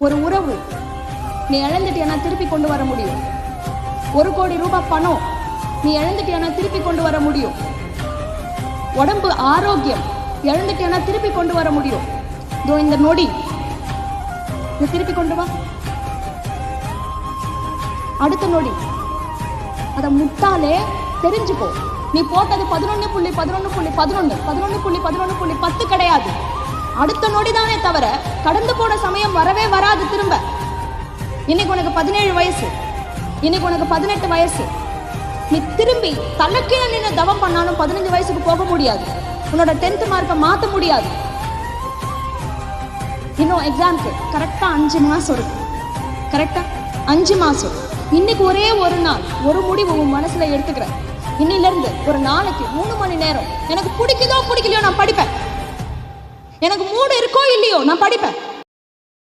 ஒரு உறவு. நீ இழந்துட்டியானா திருப்பி கொண்டு வர முடியும். ஒரு கோடி ரூபாய் பணம். நீ இழந்துட்டியானா திருப்பி கொண்டு வர முடியும். உடம்பு ஆரோக்கியம். இழந்துட்டியானா திருப்பி கொண்டு வர முடியும். இதோ இந்த நொடி. நீ திருப்பி கொண்டு வா. அடுத்த நொடி. அதை முட்டாலே தெரிஞ்சுக்கோ. நீ போட்டது பதினொன்னு புள்ளி பதினொன்னு புள்ளி பதினொன்னு. பதினொன்னு புள்ளி பதினொன்னு புள்ளி பத்து கிடையாது. அடுத்த நொடி தானே தவிர கடந்து போன சமயம் வரவே வராது திரும்ப. இன்னைக்கு உனக்கு பதினேழு வயசு. இன்னைக்கு உனக்கு பதினெட்டு வயசு. நீ திரும்பி தலைக்கீழ நின்று தவம் பண்ணாலும் பதினஞ்சு வயசுக்கு போக முடியாது. உன்னோட டென்த் மார்க்கை மாற்ற முடியாது. இன்னும் எக்ஸாம்க்கு கரெக்டாக அஞ்சு மாதம் இருக்கு. கரெக்டா அஞ்சு மாதம் இன்னைக்கு ஒரே ஒரு நாள். ஒரு முடிவு உன் மனசில் எடுத்துக்கிற இன்னிலிருந்து ஒரு நாளைக்கு மூணு மணி நேரம். எனக்கு பிடிக்குதோ பிடிக்கலையோ நான் படிப்பேன். எனக்கு மூடு இருக்கோ இல்லையோ நான் படிப்பேன்.